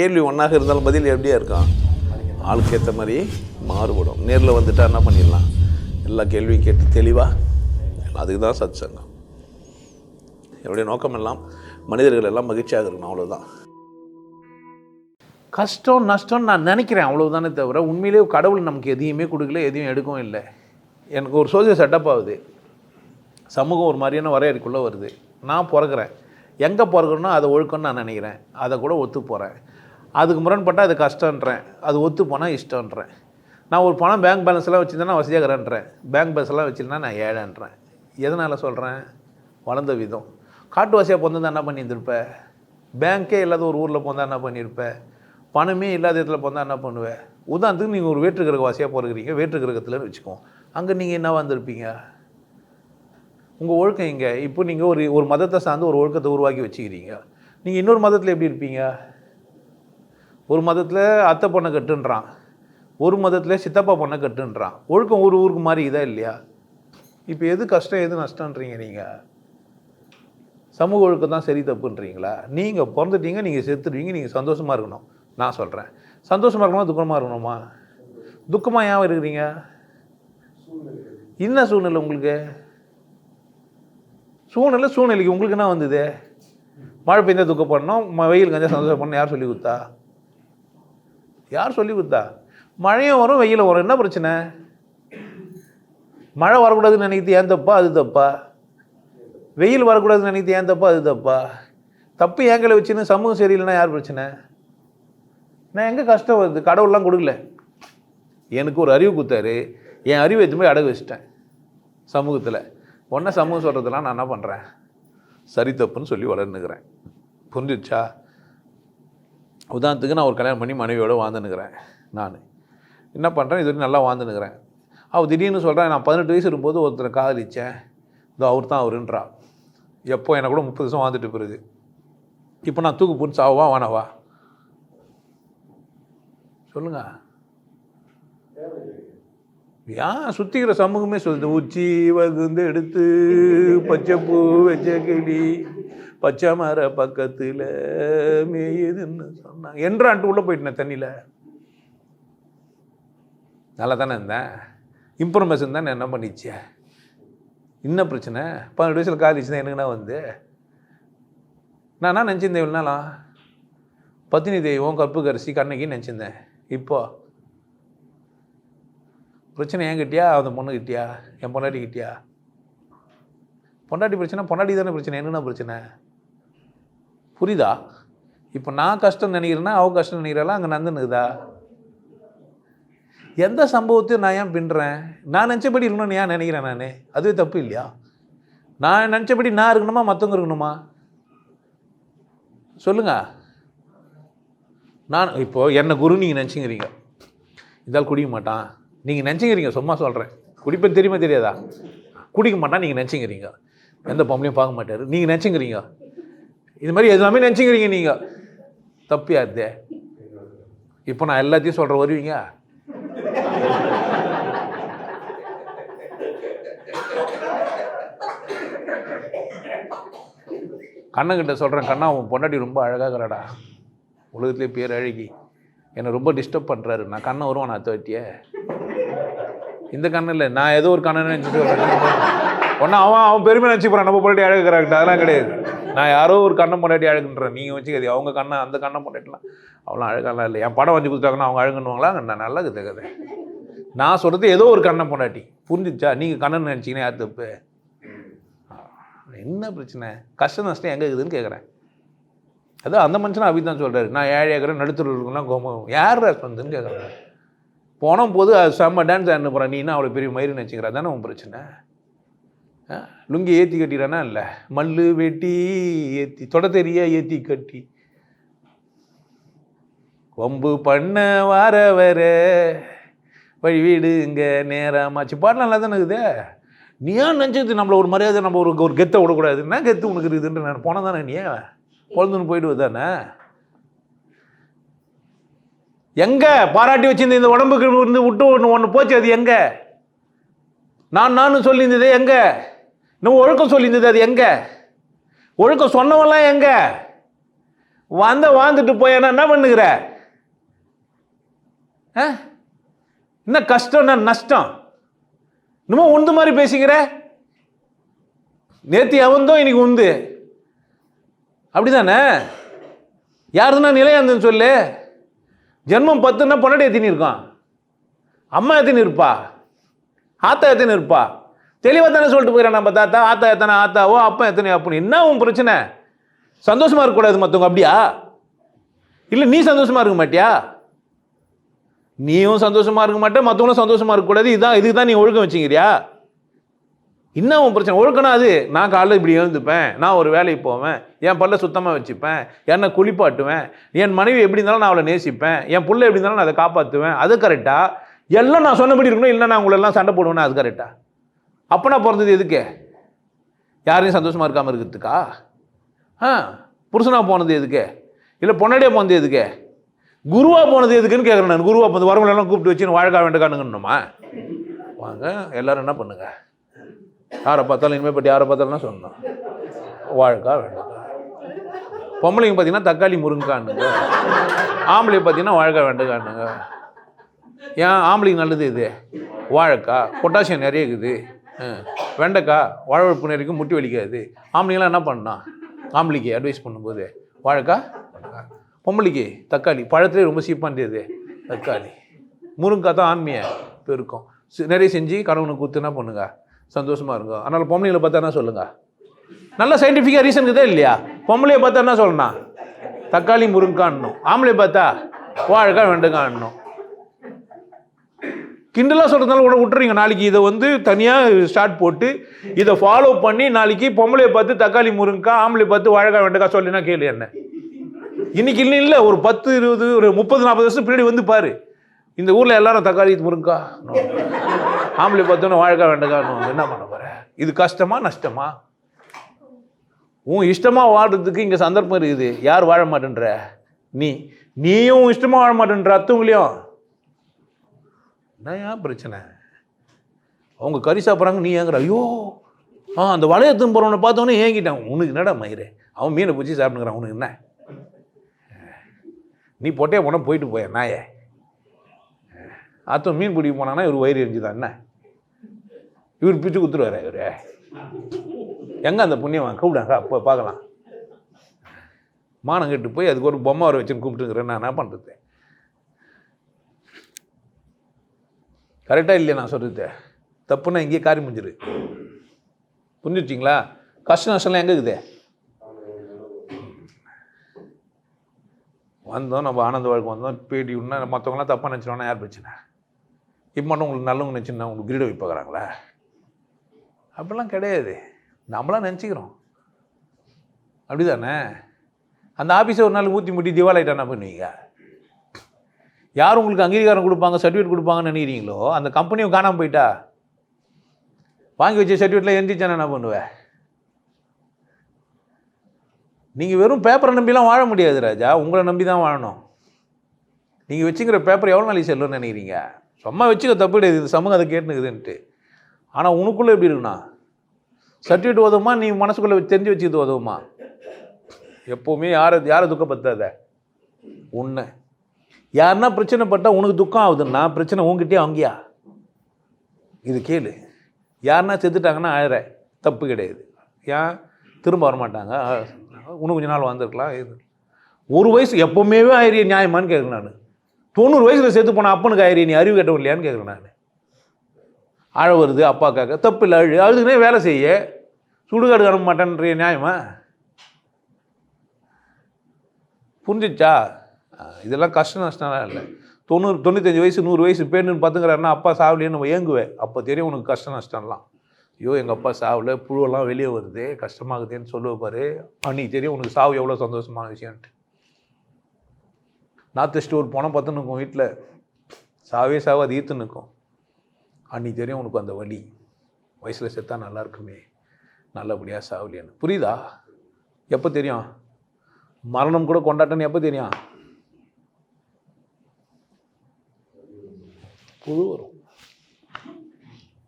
கேள்வி ஒன்றாக இருந்தாலும் பதில் எப்படியா இருக்கும்? ஆளுக்கு ஏற்ற மாதிரி மாறுபடும். நேரில் வந்துட்டா என்ன பண்ணிடலாம்? எல்லா கேள்வியும் கேட்டு தெளிவாக அதுக்கு தான் சத் சங்கம் என்னுடைய நோக்கம் எல்லாம் மனிதர்கள் எல்லாம் மகிழ்ச்சியாக இருக்கணும் அவ்வளோதான் கஷ்டம் நஷ்டம் நான் நினைக்கிறேன் அவ்வளோதானே தவிர உண்மையிலேயே கடவுள் நமக்கு எதையுமே கொடுக்கல எதையும் எடுக்கவும் இல்லை. எனக்கு ஒரு சோசியல் செட்டப் ஆகுது. சமூகம் ஒரு மாதிரியான வரையறைக்குள்ளே வருது. நான் பிறக்கிறேன். எங்கே பிறக்கணும்னா அதை ஒழுக்கம்னு நான் நினைக்கிறேன். அதை கூட ஒத்து போகிறேன் அதுக்கு முரண்பட்டால் அது கஷ்டன்றேன். அது ஒத்து போனால் இஷ்டன்றேன். நான் ஒரு பணம் பேங்க் பேலன்ஸ்லாம் வசதியாக வசதியாகிறேன்றேன் பேங்க் பேலன்ஸ்லாம் வச்சுருந்தா நான் ஏழைன்றேன். எதனால் சொல்கிறேன் வளர்ந்த விதம். காட்டுவாசியாக பிறந்தா என்ன பண்ணியிருந்திருப்ப? பேங்க்கே இல்லாத ஒரு ஊரில் போந்தால் என்ன பண்ணியிருப்ப? பணமே இல்லாத இடத்துல போந்தால் என்ன பண்ணுவேன் உதாரணத்துக்கு நீங்கள் ஒரு வேற்று கிரக வாசியாக பிறகுறீங்க வேற்று கிரகத்துலன்னு வச்சுக்கோங்க அங்கே நீங்கள் என்ன வந்திருப்பீங்க? உங்கள் ஒழுக்கம் இங்கே இப்போ நீங்கள் ஒரு ஒரு மதத்தை சார்ந்து ஒரு ஒழுக்கத்தை உருவாக்கி வச்சுக்கிறீங்க. நீங்கள் இன்னொரு மதத்தில் எப்படி இருப்பீங்க? ஒரு மதத்தில் அத்தை பொண்ணை கட்டுன்றான். ஒரு மதத்தில் சித்தப்பா பொண்ணை கட்டுன்றான். ஒழுக்கம் ஒரு ஊருக்கு மாதிரி இதாக இல்லையா? இப்போ எது கஷ்டம் எது நஷ்டன்றீங்க நீங்கள் சமூக ஒழுக்கம் தான் சரி தப்புன்றீங்களா? நீங்கள் பிறந்துட்டீங்க நீங்கள் செத்துடுவீங்க நீங்கள் சந்தோஷமாக இருக்கணும். நான் சொல்கிறேன் சந்தோஷமாக இருக்கணுமா துக்கமாக இருக்கணுமா? துக்கமாக ஏன் இருக்கிறீங்க? என்ன சூழ்நிலை உங்களுக்கு? சூழ்நிலை சூழ்நிலைக்கு உங்களுக்கு என்ன வந்தது? மழை பெஞ்சால் துக்கப்படணும் வெயில் கஞ்சா சந்தோஷப்படணும் யார் சொல்லி கொடுத்தா? யார் சொல்லி கொடுத்தா? மழையும் வரும் வெயிலும் வரும். என்ன பிரச்சனை? மழை வரக்கூடாதுன்னு நினைக்கிறது ஏன் தப்பா அது தப்பா? வெயில் வரக்கூடாதுன்னு நினைக்கிறது ஏன் தப்பா அது தப்பா? தப்பு ஏங்களை வச்சுன்னு சமூகம் சரியில்லைன்னா யார் பிரச்சனை? நான் எங்கே கஷ்டம் வருது? கடவுள்லாம் கொடுக்கல. எனக்கு ஒரு அறிவு கொடுத்தாரு. என் அறிவு எடுத்து போய் அடகு வச்சிட்டேன் சமூகத்தில். ஒன்றை சமூகம் சொல்கிறதுலாம் நான் என்ன பண்ணுறேன் சரி தப்புன்னு சொல்லி வளர்ந்துக்கிறேன். புரிஞ்சிடுச்சா உதாரணத்துக்கு நான் ஒரு கல்யாணம் பண்ணி மனைவியோட வாழ்ந்துன்னுக்கிறேன் நான். என்ன பண்ணுறேன் இது வரைக்கும் நல்லா வாழ்ந்துன்னுக்கிறேன். அவள் திடீர்னு சொல்கிறேன் நான் பதினெட்டு வயசு இருக்கும்போது ஒருத்தரை காதலிச்சேன். இதோ அவர் தான் அவருன்றா. எப்போ எனக்கு கூட முப்பது வருஷம் வாழ்ந்துட்டு பிறகு இப்போ நான் தூக்கு பிடிச்சி ஆவா வானவா சொல்லுங்க. ஏன் சுற்றிக்கிற சமூகமே சொல்லுது உச்சி வகுந்து எடுத்து பச்சை பூ வச்ச கிளி. பச்சை மர பக்கத்தில் மேயுதுன்னு சொன்னாங்க. என்றான்ட்டு உள்ளே போயிட்டேன் தண்ணியில். நல்லா தானே இருந்தேன். இன்ஃபர்மேஷன் தான் என்ன பண்ணிச்சே? என்ன பிரச்சனை? பன்னெண்டு வயசில் காலேஜ் எனக்குன்னா வந்து? நான் என்ன நினச்சிருந்தேன் இவ்வளோ நாளா? பத்தினி தெய்வம் கற்புக்கரிசி கண்ணகி நினச்சிருந்தேன். இப்போ? பிரச்சனை என் கிட்டியா? அந்த பொண்ணு கிட்டியா? என் பொண்டாட்டி கிட்டியா? பொண்டாட்டி பிரச்சனை பொண்டாட்டி தானே பிரச்சனை. என்னென்ன பிரச்சனை? புரியுதா? இப்போ நான் கஷ்டம் நினைக்கிறேன்னா அவள் கஷ்டம் நினைக்கிறாளா? அங்கே நந்தனுக்குதா எந்த சம்பவத்தையும் நான் ஏன் பின்னுறேன் நான் நினச்சபடி இருக்கணும்னு ஏன் நினைக்கிறேன் நான்? அதுவே தப்பு இல்லையா? நான் நினச்சபடி நான் இருக்கணுமா? மற்றவங்க இருக்கணுமா? சொல்லுங்க. நான் இப்போது என்ன குரு நீங்கள் நினச்சிங்கிறீங்க இதால் குடிக்க மாட்டான். நீங்கள் நினச்சிங்கிறீங்க சும்மா சொல்கிறேன் குடிப்பேன் தெரியுமா தெரியாதா? குடிக்க மாட்டான் நீங்கள் நினச்சிங்கிறீங்க எந்த பொம்பளையும் பார்க்க மாட்டார். நீங்கள் நினச்சிங்கிறீங்க இது மாதிரி எல்லாமே நினச்சிக்கிறீங்க நீங்கள் தப்பியா இருந்தே இப்போ நான் எல்லாத்தையும் சொல்கிற வருவீங்க? கண்ணங்கிட்ட சொல்கிறேன் கண்ணா உன் பொண்டாட்டி ரொம்ப அழகாகிறடா உலகத்துலேயே பேர் அழகி. என்னை ரொம்ப டிஸ்டர்ப் பண்ணுறாரு நான் கண்ணை வருவான் நான் தட்டிய இந்த கண்ணு இல்லை நான் ஏதோ ஒரு கண்ணன்னு நினச்சிட்டு ஒன்றா அவன் அவன் பெருமை நினச்சிக்கிறான் நம்ம பொண்டாட்டி அழகுறாங்க அதெல்லாம் கிடையாது. நான் யாரோ ஒரு கண்ணை பொண்டாட்டி அழகுன்றேன். நீங்கள் வச்சுக்காது அவங்க கண்ணை அந்த கண்ணை பொண்டாட்டிலாம் அவ்வளோ அழகெல்லாம் இல்லை. என் படம் வச்சு கொடுத்தாங்கன்னா அவங்க அழுகுன்னுவாங்களா? நான் நல்லா கதை நான் சொல்கிறது ஏதோ ஒரு கண்ணை பொண்டாட்டி புரிஞ்சிச்சா? நீங்கள் கண்ணன் நினச்சிங்கன்னா யார் தப்பு? என்ன பிரச்சனை? கஷ்ட நஷ்டம் எங்கே இருக்குதுன்னு கேட்குறேன் அதான் அந்த மனுஷனை அபி தான் சொல்கிறாரு நான் ஏழை நடுத்தூர் இருக்குன்னா கோமம் யார் வந்துன்னு கேட்குறேன் போன போது அது செம்ம டான்ஸ் ஆடின போகிறேன் நீ என்ன அவ்வளோ பெரிய மயிறு நினச்சிக்கிறா? தானே உன் பிரச்சனை. லுங்கி ஏற்றி கட்டிடுறானா இல்லை. மல்லு வெட்டி ஏற்றி தொட தெரிய ஏற்றி கட்டி. கொம்பு பண்ண வர வர வழி வீடு இங்கே நேரமாச்சு. பாடலாம் நல்லா தானே இருக்குது? நீ ஏன் நினச்சது நம்மளை ஒரு மரியாதை நம்ம ஒரு ஒரு கெத்தை விடக்கூடாது? என்ன கெத்து உனக்கு இருக்குதுன்ற நான் போனால் தானே நீ? பொழுதுன்னு போயிடுவது தானே? எங்கே? பாராட்டி வச்சிருந்த இந்த உடம்புக்கு இருந்து விட்டு ஒன்று ஒன்று போச்சு அது எங்கே? நான் நானும் சொல்லியிருந்தது எங்கே? இன்னும் ஒழுக்கம் சொல்லியிருந்தது அது எங்கே? ஒழுக்கம் சொன்னவன்லாம் எங்கே? வந்த வாழ்ந்துட்டு போயேன்னா என்ன பண்ணுகிற? ஆ? என்ன கஷ்டம் என்ன நஷ்டம்? நம்ம உந்து மாதிரி பேசிக்கிற? நேத்தி அவந்தோ இன்னைக்கு உந்து. அப்படிதானே? யாருதுன்னா நிலையாந்துன்னு சொல்லு. ஜென்மம் பத்துன்னா பொன்னாடி எத்தினி இருக்கான் அம்மா எத்தினி இருப்பா? ஆத்தா எத்தனை இருப்பா? தெளிவாக தானே சொல்லிட்டு போயிடறேன் நம்ம தாத்தா ஆத்தா எத்தனை ஆத்தாவோ அப்பா எத்தனை அப்படின்னு. என்ன உன் பிரச்சனை? சந்தோஷமாக இருக்கக்கூடாது மற்றவங்க அப்படியா? இல்லை நீ சந்தோஷமாக இருக்க மாட்டியா? நீயும் சந்தோஷமாக இருக்க மாட்டே மற்றவங்களும் சந்தோஷமாக இருக்கக்கூடாது. இதான் இதுக்கு தான் நீ ஒழுக்கம் வச்சுக்கிறியா? என்ன உன் பிரச்சனை? ஒழுக்கணும் அது நான் காலைல இப்படி எழுந்துப்பேன் நான் ஒரு வேலைக்கு போவேன் என் பல்ல சுத்தமாக வச்சுப்பேன் என்னை குளிப்பாட்டுவேன் என் மனைவி எப்படி இருந்தாலும் நான் அவளை நேசிப்பேன் என் பிள்ளை எப்படி இருந்தாலும் நான் அதை காப்பாற்றுவேன் அது கரெக்டாக எல்லாம் நான் சொன்னபடி இருக்கணும் இல்லை நான் உங்களெல்லாம் சண்டை போடுவேன்னா அது கரெக்டாக அப்பனா பிறந்தது எதுக்கு? யாரையும் சந்தோஷமாக இருக்காமல் இருக்கிறதுக்கா? ஆ புருஷனாக போனது எதுக்கு? இல்லை பொன்னாடியாக போனது எதுக்கு? குருவாக போனது எதுக்குன்னு கேட்குறேன் நான். குருவாக போனது வரவங்களெல்லாம் கூப்பிட்டு வச்சு வாழக்கா வேண்டுக்கானுங்கன்னுமா வாங்க எல்லாரும் என்ன பண்ணுங்க? யாரை பார்த்தாலும் இனிமேல் பற்றி யாரை பார்த்தாலும் சொன்னோம் வாழைக்கா வேண்டுக்கா பொம்பளைங்க பார்த்தீங்கன்னா தக்காளி முருங்கானுங்க ஆம்பளை பார்த்தீங்கன்னா வாழைக்காய் வேண்டுக்கானுங்க ஏன் ஆம்பளைக்கு நல்லது இது? வாழைக்காய் பொட்டாசியம் நிறைய இருக்குது. வெண்டைக்காய் வாழைப்பு நிறைய முட்டி வலிக்காது. ஆம்பளைங்களாம் என்ன பண்ணான் ஆம்பளைக்கு அட்வைஸ் பண்ணும்போது வாழைக்காய் பொம்பளைக்கு தக்காளி. பழத்துலேயே ரொம்ப சீப்பான்றது தக்காளி. முருங்கைக்காய் தான் ஆண்மையை பெருக்கும். சி- நிறைய செஞ்சு கணவனுக்கு கொடுத்து என்ன பண்ணுங்க? சந்தோஷமாக இருக்கும் அதனால் பொம்பளைங்களை பார்த்தா என்ன சொல்லுங்க? நல்ல சயின்டிஃபிக்காக ரீசன் இருக்குதா இல்லையா? பொம்பளையை பார்த்தா என்ன சொல்லணும்? தக்காளி முருங்கான்னும் ஆம்பளை பார்த்தா வாழைக்காய் வெண்டைக்கான்னும் கிண்டலாக சொல்கிறதுனால கூட விட்டுறீங்க. நாளைக்கு இதை வந்து தனியாக ஸ்டார்ட் போட்டு இதை ஃபாலோ பண்ணி நாளைக்கு பொம்பளையை பார்த்து தக்காளி முருங்கக்கா ஆம்பளை பார்த்து வாழைக்காய் வெண்டைக்காய் சொல்லினா கேளு என்ன? இன்னைக்கு இல்லை இல்லை. ஒரு பத்து இருபது ஒரு முப்பது நாற்பது வருஷம் பின்னாடி வந்து பாரு. இந்த ஊரில் எல்லாரும் தக்காளி முருங்கா ஆம்பளை பார்த்தோன்னே வாழைக்காய் வெண்டைக்காய் என்ன பண்ண போற? இது கஷ்டமா நஷ்டமா? உன் இஷ்டமாக வாழ்கிறதுக்கு இங்கே சந்தர்ப்பம் இருக்குது. யார் வாழ மாட்டேன்ற? நீ. நீயும் இஷ்டமாக வாழ மாட்டேன்ற அத்தவங்களையும் என்ன ஏன் பிரச்சனை? அவங்க கறி சாப்பிட்றாங்க நீ ஏங்குற? ஐயோ! ஆ அந்த வளையத்துன்னு போகிறவனை பார்த்தோன்னே ஏங்கிட்டான். உனக்கு என்னடா மயிறு? அவன் மீனை பிடிச்சி சாப்பிட்டுக்கிறான் உனக்கு என்ன? நீ பொட்டையா போனால் போயிட்டு போய நாயே? அத்தம் மீன் பிடிக்க போனான்னா இவர் வயிறு எரிஞ்சுதான் என்ன? இவர் பிச்சு குத்துருவாரு இவர்? எங்கே அந்த புண்ணியவன் கூப்பிடாங்க அப்போ பார்க்கலாம். மானம் கெட்டு போய் அதுக்கு ஒரு பொம்மை வர வச்சுன்னு கூப்பிட்டுங்கிறேன். நான் என்ன பண்ணுறது கரெக்டாக இல்லையா நான் சொல்கிறது தப்புன்னா இங்கேயே காரி முடிஞ்சிரு புரிஞ்சுச்சிங்களா கஷ்ட நஷ்டம்லாம் எங்கே இருக்குது? வந்தோம் நம்ம ஆனந்த வாழ்க்கை வந்தோம். பேடி விடனா மற்றவங்களாம் தப்பாக நினச்சினோன்னா யார் பிரச்சனை? இப்போ மட்டும் உங்களுக்கு நல்லவங்க நினச்சினா உங்களுக்கு கிரீட வைப்பாக்குறாங்களா அப்படிலாம் கிடையாது. நம்மளாம் நினச்சிக்கிறோம். அப்படிதானே? அந்த ஆஃபீஸை ஒரு நாள் ஊற்றி முட்டி திவாலாயிட்டா என்ன பண்ணுவீங்க யார் உங்களுக்கு அங்கீகாரம் கொடுப்பாங்க சர்டிஃபிகேட் கொடுப்பாங்கன்னு நினைக்கிறீங்களோ அந்த கம்பெனியும் காணாமல் போயிட்டா? வாங்கி வச்ச சர்டிஃபிகேட்டில் எந்திரிச்சானே என்ன பண்ணுவேன் நீங்கள் வெறும் பேப்பரை நம்பிலாம் வாழ முடியாது ராஜா. உங்களை நம்பி தான் வாழணும். நீங்கள் வச்சுக்கிற பேப்பர் எவ்வளோ நாளைக்கு செல்லும்னு நினைக்கிறீங்க? சும்மா வச்சுக்க தப்பு கிடையாது. இந்த சமூகம் அதை கேட்டுனுக்குதுன்ட்டு. ஆனால் உனக்குள்ளே எப்படி இருக்குண்ணா சர்டிஃபிகேட் உதவுமா? நீ மனசுக்குள்ளே தெரிஞ்சு வச்சுக்கிறது உதவுமா? எப்போவுமே யாரை யாரை துக்கப்படுத்தாத உன்னை. யாருன்னா பிரச்சனை பட்டால் உனக்கு துக்கம் ஆகுதுன்னா பிரச்சனை உங்ககிட்டயே அங்கேயா இது கேளு. யாருன்னா செத்துட்டாங்கன்னா அழற தப்பு கிடையாது. ஏன் திரும்ப வரமாட்டாங்க. அஹ், இன்னும் கொஞ்ச நாள் வந்திருக்கலாம் இது. ஒரு வயசு எப்போவுமே ஆயிரிய நியாயமான்னு கேட்குறேன் நான். தொண்ணூறு வயசில் செத்து போன அப்பனுக்கு ஆயிரிய நீ அறிவு கேட்டவன் இல்லையான்னு கேட்குறேன் நான். அழ வருது அப்பாக்காக தப்பு இல்லை அழு. அழுதுனே வேலை செய்ய. சுடுகாடு அனுப்ப மாட்டேன்ற நியாயமா? புரிஞ்சிச்சா? இதெல்லாம் கஷ்ட நஷ்டம்லாம் இல்லை. தொண்ணூறு தொண்ணூத்தஞ்சு வயசு நூறு வயசு பேருன்னு பார்த்துக்கிறாருன்னா அப்பா சாவலையே நம்ம ஏங்குவேன். அப்போ தெரியும் உனக்கு கஷ்ட நஷ்டம்லாம். ஐயோ எங்கள் அப்பா சாவல புழுவெல்லாம் வெளியே வருது கஷ்டமாகுதுன்னு சொல்லுவ பாரு. அன்னைக்கு தெரியும் உனக்கு சாவு எவ்வளோ சந்தோஷமான விஷயம்ன்ட்டு. நாற்று ஸ்டோர் போனால் பார்த்து நிற்கும் வீட்டில் சாவே சாவு அது ஈர்த்து நிற்கும். அன்னைக்கு தெரியும் உனக்கு அந்த வழி வயசில் செத்தா நல்லா இருக்குமே நல்லபடியாக சாவலியான்னு. புரியுதா? எப்போ தெரியும்? மரணம் கூட கொண்டாட்டன்னு எப்போ தெரியும்? புழு வரும்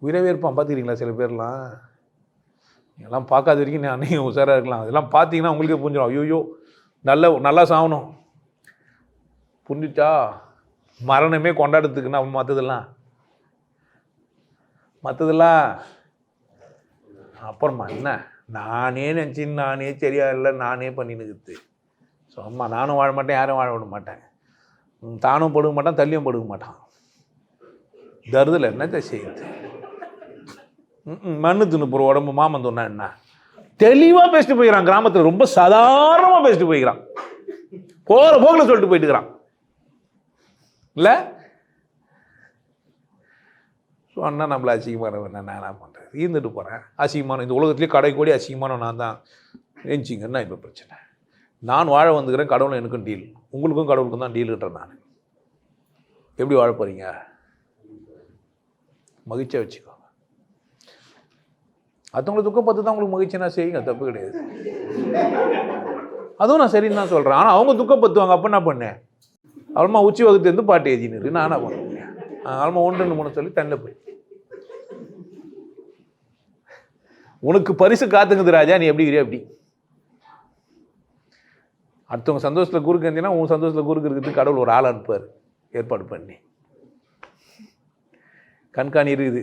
உயிரவே இருப்பான் பார்த்துக்கிறீங்களா சில பேர்லாம்? இதெல்லாம் பார்க்காத வரைக்கும் நான் நீங்கள் உஷாராக இருக்கலாம். அதெல்லாம் பார்த்தீங்கன்னா உங்களுக்கே புரிஞ்சிடும். ஐயோ நல்ல நல்லா சாகணும். புரிஞ்சுச்சா? மரணமே கொண்டாடுறதுக்கு நம்ம மற்றதெல்லாம் மற்றதெல்லாம் அப்புறமா என்ன? நானே நினச்சி நானே சரியா இல்லை நானே பண்ணினுக்குது. ஸோ அம்மா நானும் வாழ மாட்டேன் யாரும் வாழ விட மாட்டேன். தானும் படுக்க மாட்டான் தள்ளியும் படுக்க மாட்டான். தருதில் என்னத்தை செய்யுது? ம், ம், மண்ணு தின்னு போகிற உடம்பு மாமன் சொன்னா என்ன? தெளிவாக பேசிட்டு போய்க்கிறான். கிராமத்தில் ரொம்ப சாதாரணமாக பேசிட்டு போய்க்கிறான். போகிற போக்கில் சொல்லிட்டு போயிட்டுக்கிறான் இல்லை? ஸோ அண்ணா நம்மளை அசிங்கமானவன் நான் என்ன பண்ணுறேன் இருந்துட்டு போகிறேன் அசிங்கமான இந்த உலகத்துலேயே கடை கூடி அசிங்கமான நான் தான். எஞ்சிங்கன்னா இப்போ பிரச்சனை? நான் வாழ வந்துக்கிறேன் கடவுளும் எனக்கும் டீல் உங்களுக்கும் கடவுளுக்கும் தான் டீலுன்றேன் நான். எப்படி வாழ போகிறீங்க மகிழ்ச்சியாக வச்சுக்கோங்க அடுத்தவங்களை துக்கம் பார்த்து தான் உங்களுக்கு மகிழ்ச்சினா செய்யுங்க தப்பு கிடையாது. அதுவும் நான் சரின்னு தான் சொல்கிறேன் ஆனால் அவங்க துக்கப்படுத்துவாங்க அப்போ என்ன பண்ணேன் அவளமா உச்சி வகுத்துலேருந்து பாட்டு எழுதினு நான் என்ன பண்ண அவளமா ஒன்று ரெண்டு மூணு சொல்லி தண்ணில் போய். உனக்கு பரிசு காத்துங்குது ராஜா நீ எப்படி இருக்கிறியா அப்படி. அடுத்தவங்க சந்தோஷத்தில் குறுக்கு இருந்தீங்கன்னா உன் சந்தோஷத்தில் குறுக்கு இருக்கிறதுக்கு கடவுள் ஒரு ஆள் அனுப்பார் ஏற்பாடு பண்ணி. கண்காணி இருக்குது